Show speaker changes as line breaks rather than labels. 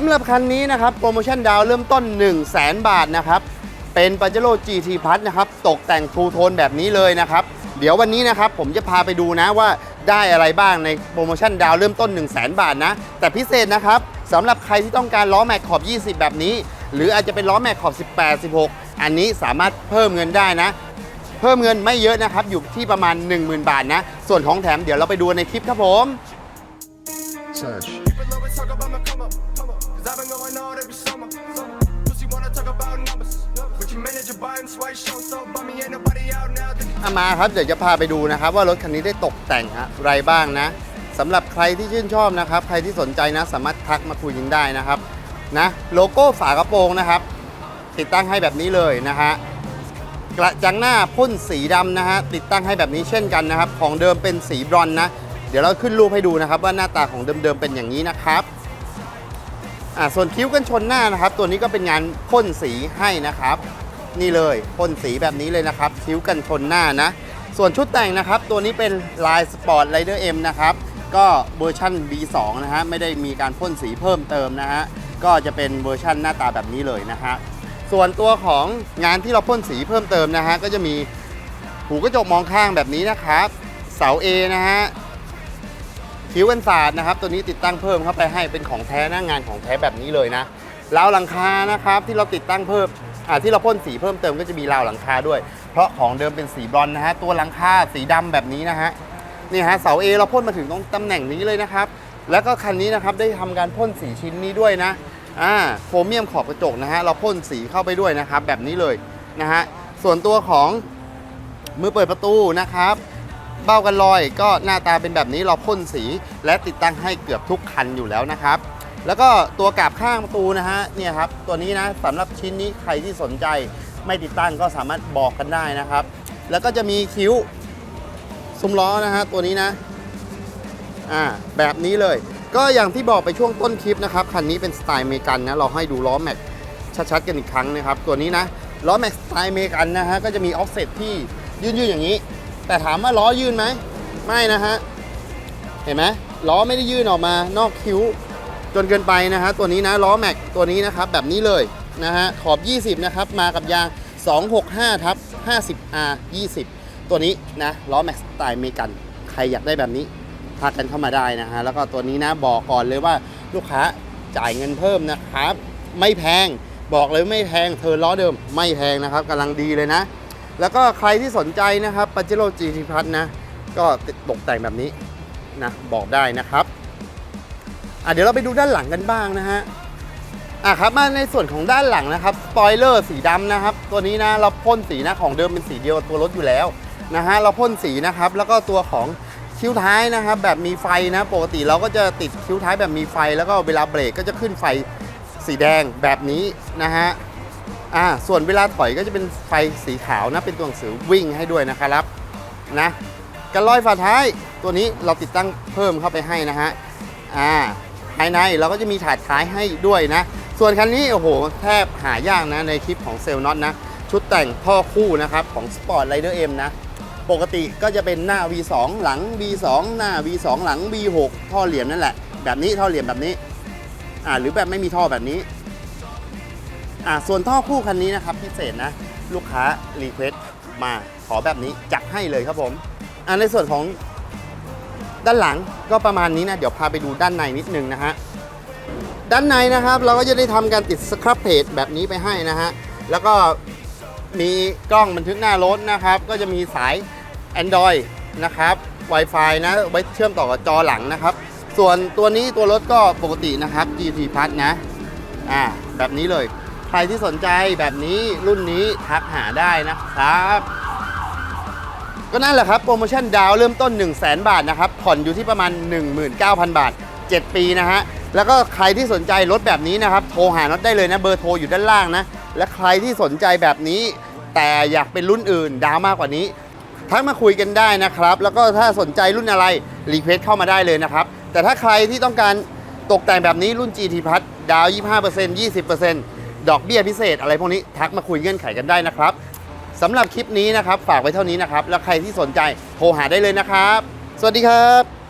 ำหรับคันนี้นะครับโปรโมชั่นดาวเริ่มต้น 1 0 0 0 0แบาทนะครับ เป็นปาเจโร่ GT Plus นะครับ ตกแต่งทูโทนแบบนี้เลยนะครับ เดี๋ยววันนี้นะครับผมจะพาไปดูนะว่าได้อะไรบ้างในโปรโมชั่นดาวเริ่มต้น 1 0 0 0 0แบาทนะ แต่พิเศษนะครับสำหรับใครที่ต้องการล้อแม็กขอบ 20 แบบนี้ หรืออาจจะเป็นล้อแม็กขอบ 18 16 อันนี้สามารถเพิ่มเงินได้นะ เพิ่มเงินไม่เยอะนะครับ อยู่ที่ประมาณ 10,000 บาทนะ ส่วนของแถมเดี๋ยวเราไปดูในคลิปครับผม
Touch.
อามาครับเดี๋ยวจะพาไปดูนะครับ ว่ารถคันนี้ได้ตกแต่งอะไรบ้างนะสำหรับใครที่ชื่นชอบนะครับ ใครที่สนใจนะ สามารถทักมาคุยกันได้นะครับนะโลโก้ฝากระโปรงนะครับ ติดตั้งให้แบบนี้เลยนะฮะกระจังหน้าพ่นสีดำนะฮะติดตั้งให้แบบนี้เช่นกันนะครับ ของเดิมเป็นสีบรอนนะ เดี๋ยวเราขึ้นรูปให้ดูนะครับว่าหน้าตาของเดิมๆเป็นอย่างนี้นะครับอ่าส่วนคิ้วกันชนหน้านะครับ ตัวนี้ก็เป็นงานพ่นสีให้นะครับ นี่เลยพ่นสีแบบนี้เลยนะครับคิ้วกันชนหน้านะ ส่วนชุดแต่งนะครับ ตัวนี้เป็นลายสปอร์ตไรเดอร์เอ็มนะครับ ก็เวอร์ชัน B2 นะฮะไม่ได้มีการพ่นสีเพิ่มเติมนะฮะก็จะเป็นเวอร์ชันหน้าตาแบบนี้เลยนะฮะส่วนตัวของงานที่เราพ่นสีเพิ่มเติมนะฮะก็จะมีหูกระจกมองข้างแบบนี้นะครับ เสา A นะฮะคิ้วกันศาสตร์นะครับ ตัวนี้ติดตั้งเพิ่มเข้าไปให้เป็นของแท้หน้างานของแท้แบบนี้เลยนะราวหลังคานะครับที่เราติดตั้งเพิ่ม อ่าที่เราพ่นสีเพิ่มเติมก็จะมีราวหลังคาด้วย เพราะของเดิมเป็นสีบรอนซ์นะฮะตัวหลังคาสีดำแบบนี้นะฮะนี่ฮะเสาเอเราพ่นมาถึงตรงตำแหน่งนี้เลยนะครับ แล้วก็คันนี้นะครับได้ทำการพ่นสีชิ้นนี้ด้วยนะอ่าโฟมเมียมขอบกระจกนะฮะเราพ่นสีเข้าไปด้วยนะครับ แบบนี้เลยนะฮะส่วนตัวของมือเปิดประตูนะครับ เบ้ากันลอยก็หน้าตาเป็นแบบนี้เราพ่นสีและติดตั้งให้เกือบทุกคันอยู่แล้วนะครับ แล้วก็ตัวกาบข้างประตูนะฮะเนี่ยครับตัวนี้นะสำหรับชิ้นนี้ใครที่สนใจไม่ติดตั้งก็สามารถบอกกันได้นะครับ แล้วก็จะมีคิ้วซุ้มล้อนะฮะตัวนี้นะอ่าแบบนี้เลย ก็อย่างที่บอกไปช่วงต้นคลิปนะครับคันนี้เป็นสไตล์เมกันนะเราให้ดูล้อแม็กชัดๆกันอีกครั้งนะครับ ตัวนี้นะล้อแม็กสไตล์เมกันนะฮะก็จะมีออฟเซตที่ยื่นๆอย่างนี้ แต่ถามว่าล้อยื่นไหมไม่นะฮะเห็นไหมล้อไม่ได้ยื่นออกมานอกคิ้ว จนเกินไปนะฮะตัวนี้นะล้อแม็กตัวนี้นะครับแบบนี้เลยนะฮะขอบ 20 นะครับ มากับยาง 265ทับ 50R 20 ตัวนี้นะล้อแม็กสไตล์เมกัน ใครอยากได้แบบนี้ทักกันเข้ามาได้นะฮะแล้วก็ตัวนี้นะบอกก่อนเลยว่าลูกค้าจ่ายเงินเพิ่มนะครับ ไม่แพงบอกเลยไม่แพงเธอล้อเดิมไม่แพงนะครับกำลังดีเลยนะ แล้วก็ใครที่สนใจนะครับปาเจโร่ GT Plus นะ ก็ตกแต่งแบบนี้นะบอกได้นะครับ อะเดี๋ยวเราไปดูด้านหลังกันบ้างนะฮะอะครับมาในส่วนของด้านหลังนะครับสปอยเลอร์สีดำนะครับ ตัวนี้นะเราพ่นสีนะของเดิมเป็นสีเดียวกับตัวรถอยู่แล้วนะฮะเราพ่นสีนะครับ แล้วก็ตัวของคิ้วท้ายนะครับ แบบมีไฟนะปกติเราก็จะติดคิ้วท้ายแบบมีไฟ แล้วก็เวลาเบรกก็จะขึ้นไฟสีแดงแบบนี้นะฮะอ่าส่วนเวลาถอยก็จะเป็นไฟสีขาวนะเป็นตัวหนังสือวิ่งให้ด้วยนะครับนะกันลอยฝาท้ายตัวนี้เราติดตั้งเพิ่มเข้าไปให้นะฮะอ่า ภายในเราก็จะมีถาดท้ายให้ด้วยนะ ส่วนคันนี้โอ้โหแทบหายากนะในคลิปของเซลน็อตนะ ชุดแต่งพ่อคู่นะครับของ Sport Rider M นะ ปกติก็จะเป็นหน้า V2 หลัง V2 หน้า V2 หลัง V6 ท่อเหลี่ยมนั่นแหละ แบบนี้ท่อเหลี่ยมแบบนี้อ่าหรือแบบไม่มีท่อแบบนี้อ่าส่วนท่อคู่คันนี้นะครับพิเศษนะลูกค้ารีเควสต์มาขอแบบนี้จัดให้เลยครับผมอ่าในส่วนของ ด้านหลังก็ประมาณนี้นะ เดี๋ยวพาไปดูด้านในนิดนึงนะฮะ ด้านในนะครับเราก็จะได้ทำการติดสครับเพจแบบนี้ไปให้นะฮะ แล้วก็มีกล้องบันทึกหน้ารถนะครับ ก็จะมีสาย Android นะครับ Wi-Fi นะ ไว้เชื่อมต่อกับจอหลังนะครับ ส่วนตัวนี้ตัวรถก็ปกตินะครับ GT Plus นะ อ่า แบบนี้เลย ใครที่สนใจแบบนี้รุ่นนี้ทักหาได้นะครับ ก็นั่นแหละครับโปรโมชั่นดาวเริ่มต้น 1 0 0 0 0แบาทนะครับผ่อนอยู่ที่ประมาณ 19,000 บาท 7 ปีนะฮะแล้วก็ใครที่สนใจรถแบบนี้นะครับโทรหาน็อตได้เลยนะเบอร์โทรอยู่ด้านล่างนะและใครที่สนใจแบบนี้ แต่อยากเป็นรุ่นอื่นดาวมากกว่านี้ทักมาคุยกันได้นะครับ แล้วก็ถ้าสนใจรุ่นอะไรรีเควสเข้ามาได้เลยนะครับ แต่ถ้าใครที่ต้องการตกแต่งแบบนี้รุ่น GT พัทดาว 25% 20%ดอกเบี้ยพิเศษอะไรพวกนี้ทักมาคุยเงื่อนไขกันได้นะครับ สำหรับคลิปนี้นะครับ ฝากไว้เท่านี้นะครับ แล้วใครที่สนใจโทรหาได้เลยนะครับ สวัสดีครับ